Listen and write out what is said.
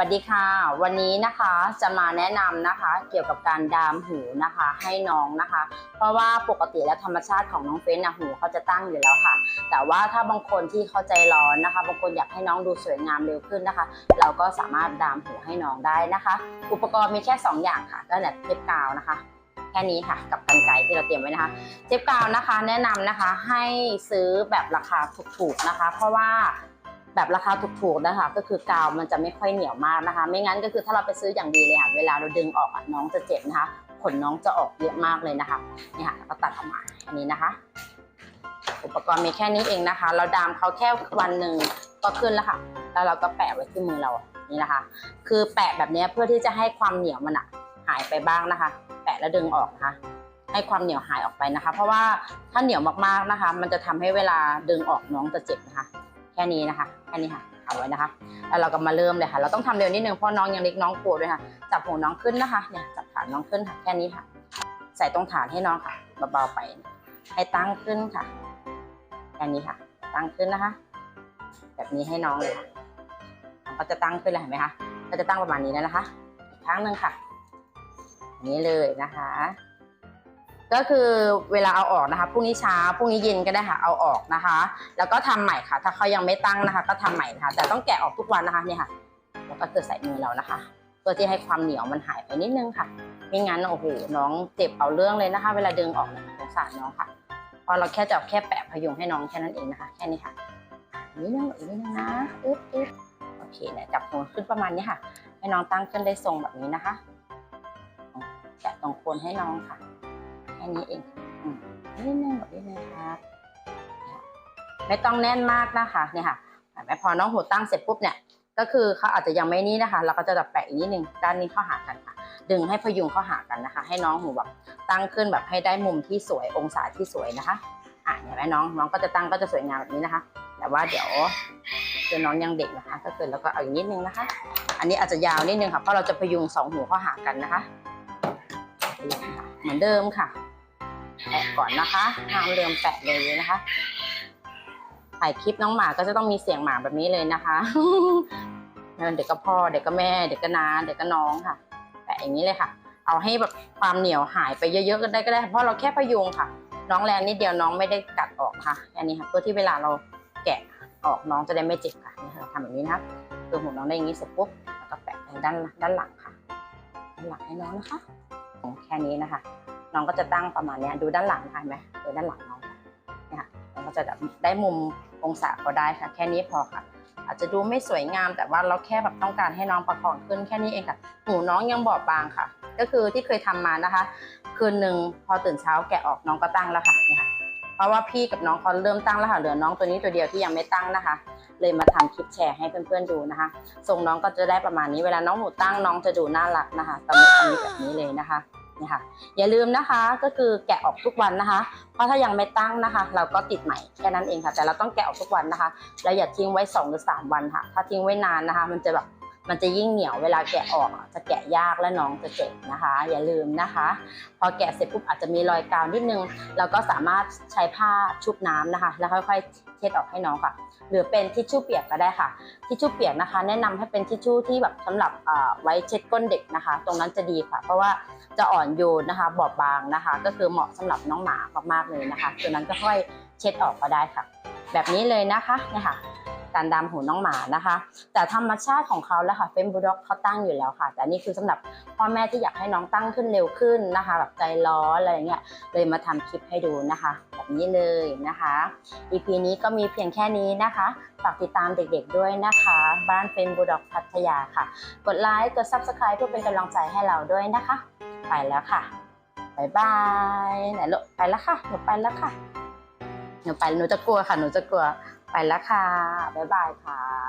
วัสดีค่ะ วันนี้นะคะจะมาแนะนำนะคะ เกี่ยวกับการดามหูนะคะ ให้น้องนะคะ เพราะว่าปกติแล้วธรรมชาติของน้องเฟ้นนะหูเขาจะตั้งอยู่แล้วค่ะ แต่ว่าถ้าบางคนที่เข้าใจร้อนนะคะ บางคนอยากให้น้องดูสวยงามเร็วขึ้นนะคะ เราก็สามารถดามหูให้น้องได้นะคะ อุปกรณ์มีแค่ 2 อย่างค่ะก็แบบเทปกาวนะคะแค่นี้ค่ะกับกันไกที่เราเตรียมไว้นะคะเทปกาวนะคะ แนะนำนะคะให้ซื้อแบบราคาถูกๆนะคะ เพราะว่า แบบราคาถูกๆนะคะ ก็คือกาวมันจะไม่ค่อยเหนียวมากนะคะ ไม่งั้นก็คือถ้าเราไปซื้ออย่างดีเลยค่ะ เวลาเราดึงออกอะน้องจะเจ็บนะคะ ขนน้องจะออกเยอะมากเลยนะคะนี่ค่ะแล้วก็ตัดออกมาอันนี้นะคะ อุปกรณ์มีแค่นี้เองนะคะ เราดามเขาแค่วันหนึ่งก็ขึ้นแล้วค่ะ แล้วเราก็แปะไว้ที่มือเรานี่นะคะ คือแปะแบบนี้เพื่อที่จะให้ความเหนียวมันอะหายไปบ้างนะคะ แปะแล้วดึงออกนะคะให้ความเหนียวหายออกไปนะคะ เพราะว่าถ้าเหนียวมากๆนะคะ มันจะทำให้เวลาดึงออกน้องจะเจ็บนะคะ ค่นี้นะคะแค่นี้ค่ะเอาไว้นะคะแล้วเราก็มาเริ่มเลยค่ะ เราต้องทำเร็วนิดนึงเพราะน้องยังเล็กน้องกลัวด้วยค่ะ จับหัวน้องขึ้นนะคะเนี่ยจับฐานน้องขึ้นค่ะแค่นี้ค่ะ ใส่ตรงฐานให้น้องค่ะเบาๆไป ให้ตั้งขึ้นค่ะแค่นี้ค่ะ ตั้งขึ้นนะคะ แบบนี้ให้น้องเลยค่ะก็จะตั้งขึ้นเลยเห็นไหมคะก็จะตั้งประมาณนี้แล้วนะคะ อีกครั้งหนึ่งค่ะนี้เลยนะคะ ก็คือเวลาเอาออกนะคะพรุ่งนี้เช้าพรุ่งนี้เย็นก็ได้ค่ะเอาออกนะคะ แล้วก็ทำใหม่ค่ะ ถ้าเขายังไม่ตั้งนะคะ ก็ทำใหม่นะคะ แต่ต้องแกะออกทุกวันนะคะเนี่ยค่ะแล้วก็คือใส่มือเรานะคะเพื่อที่ให้ความเหนียวมันหายไปนิดนึงค่ะไม่งั้นโอ้โหน้องเจ็บเอาเรื่องเลยนะคะ เวลาดึงออกเนี่ยสงสารน้องค่ะพราะเราแค่จะแค่แปะพยุงให้น้องแค่นั้นเองนะคะแค่นี้ค่ะอีกนิดนึงอีกนิดนึงนะอึ๊บอึ๊บโอเคเนี่ยจับหัวขึ้นประมาณนี้ค่ะ ให้น้องตั้งขึ้นได้ทรงแบบนี้นะคะแตะตรงโคนให้น้องค่ะ แค่นี้เองอืมนิดนึงแบบนี้นะครับเนี่ยไม่ต้องแน่นมากนะคะเนี่ยค่ะเห็นไหมพอน้องหูตั้งเสร็จปุ๊บเนี่ย ก็คือเขาอาจจะยังไม่นี่นะคะ เราก็จะแบบแปะอีกนิดนึงด้านนี้เข้าหากันค่ะ ดึงให้พยุงเข้าหากันนะคะ ให้น้องหูแบบตั้งขึ้นแบบให้ได้มุมที่สวยองศาที่สวยนะคะอะเห็นไหมน้องน้องก็จะตั้งก็จะสวยงามแบบนี้นะคะ แต่ว่าเดี๋ยวคือน้องยังเด็กนะคะ ก็คือแล้วก็เอาอีกนิดนึงนะคะ อันนี้อาจจะยาวนิดนึงค่ะเพราะเราจะพยุงสองหูเข้าหากันนะคะ เหมือนเดิมค่ะ แปะก่อนนะคะห้ามเริ่มแปะเลยนะคะ ถ่ายคลิปน้องหมาก็จะต้องมีเสียงหมาแบบนี้เลยนะคะเด็กก็พ่อเด็กก็แม่ เด็กก็น้าเด็กก็น้องค่ะ แปะอย่างนี้เลยค่ะ เอาให้แบบความเหนียวหายไปเยอะๆก็ได้ก็ได้เพราะเราแค่พยุงค่ะ น้องแรงนิดเดียวน้องไม่ได้กัดออกค่ะแค่นี้ค่ะเพื่อที่เวลาเราแกะออกน้องจะได้ไม่เจ็บค่ะนี่ค่ะทำแบบนี้นะคะคือหูน้องได้อย่างนี้เสร็จปุ๊บแล้วก็แปะทางด้านด้านหลังค่ะด้านหลังให้น้องนะคะแค่นี้นะคะ น้องก็จะตั้งประมาณนี้ดูด้านหลังนะคะเห็นไหมดูด้านหลังน้องเนี่ยค่ะน้องก็จะได้มุมองศาก็ได้ค่ะ แค่นี้พอค่ะ อาจจะดูไม่สวยงาม แต่ว่าเราแค่แบบต้องการให้น้องประคองขึ้นแค่นี้เองค่ะหูน้องยังบอบบางค่ะ ก็คือที่เคยทำมานะคะ คืนหนึ่งพอตื่นเช้าแกะออกน้องก็ตั้งแล้วค่ะเนี่ยค่ะเพราะว่าพี่กับน้องเขาเริ่มตั้งแล้วค่ะเหลือน้องตัวนี้ตัวเดียวที่ยังไม่ตั้งนะคะ เลยมาทำคลิปแชร์ให้เพื่อนๆดูนะคะทรงน้องก็จะได้ประมาณนี้เวลาน้องหูตั้งน้องจะดูน่ารักนะคะตอนนี้ตอนนี้แบบนี้เลยนะคะ นี่ค่ะอย่าลืมนะคะก็คือแกะออกทุกวันนะคะ เพราะถ้ายังไม่ตั้งนะคะ เราก็ติดใหม่แค่นั้นเองค่ะ แต่เราต้องแกะออกทุกวันนะคะ แล้วอย่าทิ้งไว้2หรือ3วันค่ะ ถ้าทิ้งไว้นานนะคะ มันจะแบบ มันจะยิ่งเหนียวเวลาแกะออกจะแกะยากและน้องจะเจ็บนะคะ อย่าลืมนะคะ พอแกะเสร็จปุ๊บอาจจะมีรอยกาวนิดนึงเราก็สามารถใช้ผ้าชุบน้ำนะคะ แล้วค่อยๆเช็ดออกให้น้องค่ะ หรือเป็นทิชชู่เปียกก็ได้ค่ะทิชชู่เปียกนะคะ แนะนำให้เป็นทิชชู่ที่แบบสำหรับอ่าไว้เช็ดก้นเด็กนะคะ ตรงนั้นจะดีค่ะ เพราะว่าจะอ่อนโยนนะคะบอบบางนะคะ ก็คือเหมาะสำหรับน้องหมามากๆเลยนะคะตัวนั้นก็ค่อยเช็ดออกก็ได้ค่ะ แบบนี้เลยนะคะเนี่ยค่ะ การดำหูน้องหมานะคะ แต่ธรรมชาติของเขาแล้วค่ะเฟมบูลด็อกเขาตั้งอยู่แล้วค่ะ แต่นี่คือสำหรับพ่อแม่ที่อยากให้น้องตั้งขึ้นเร็วขึ้นนะคะ แบบใจร้อนอะไรเงี้ยเลยมาทำคลิปให้ดูนะคะ แบบนี้เลยนะคะ EP นี้ก็มีเพียงแค่นี้นะคะฝากติดตามเด็กๆด้วยนะคะ บ้านเฟนบูด็อกพัทยาค่ะ กดไลค์กด Subscribe เพื่อเป็นกำลังใจให้เราด้วยนะคะ ไปแล้วค่ะบายบายไหนลูกไปแล้วค่ะหนูไปแล้วค่ะหนูไปหนูจะกลัวค่ะหนูจะกลัว ไปแล้วค่ะ บ๊ายบายค่ะ